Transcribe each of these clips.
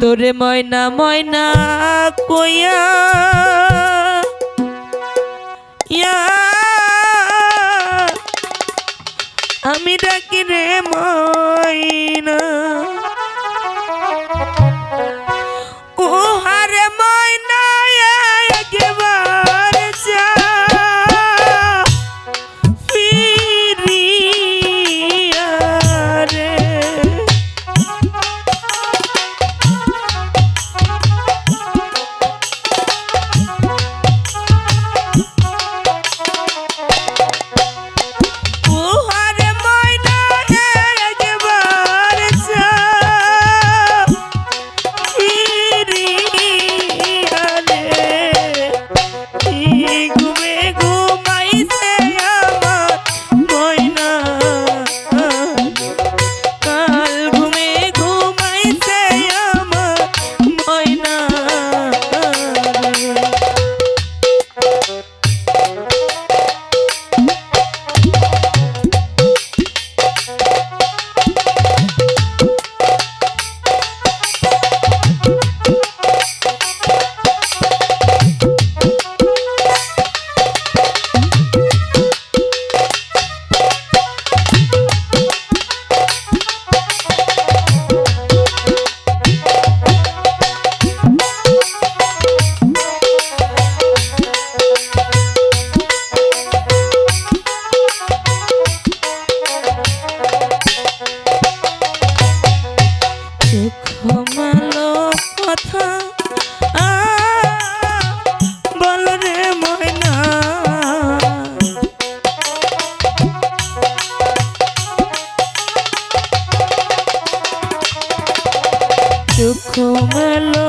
তোরে ময়না ময়না কইয়া ইয়া আমি ডাকি রে ঘুমালো কথা। বল রে ময়না। মেলো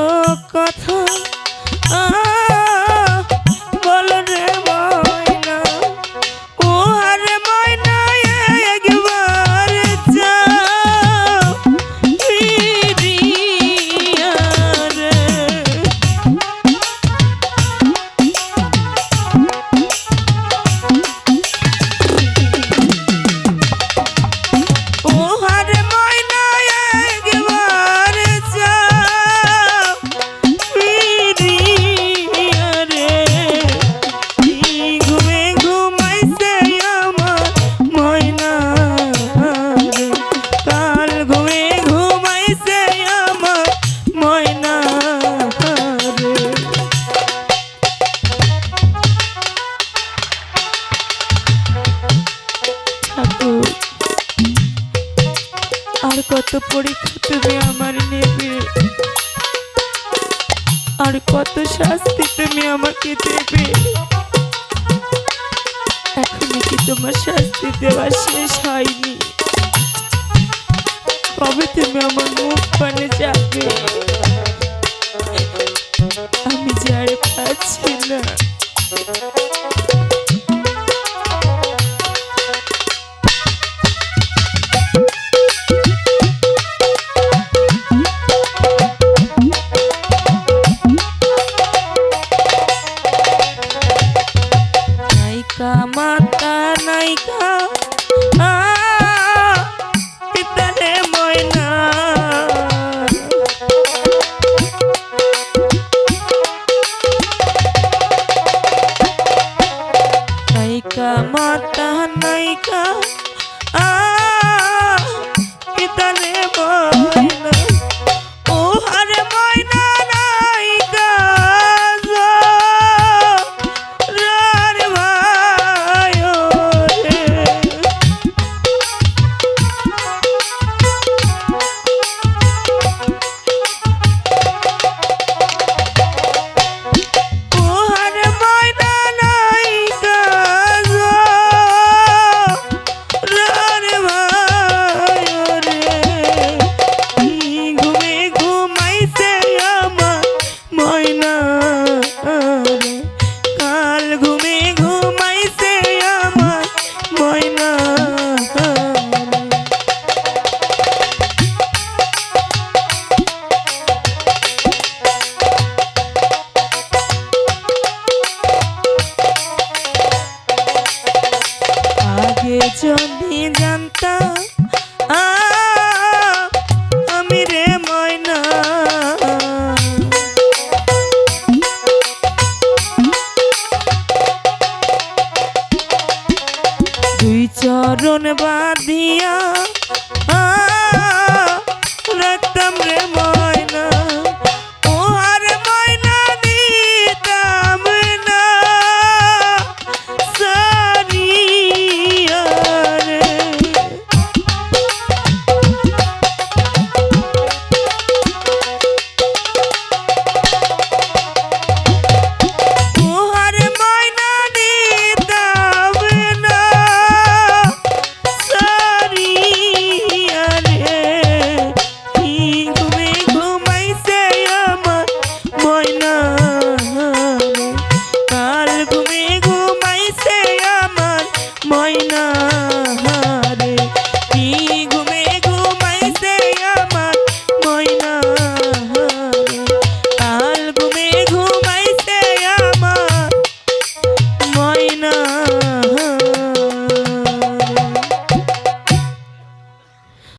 ঠাকুর। আর কত পরীক্ষা তুমি আমার নেবে? আর কত শাস্তি তুমি আমাকে দেবে? এখন কি তোমার শাস্তি দেওয়া শেষ হয়নি? কবে তুমি আমার মুখ পানে যাবে? মাতা নাইকা আ পিতা রে বইলা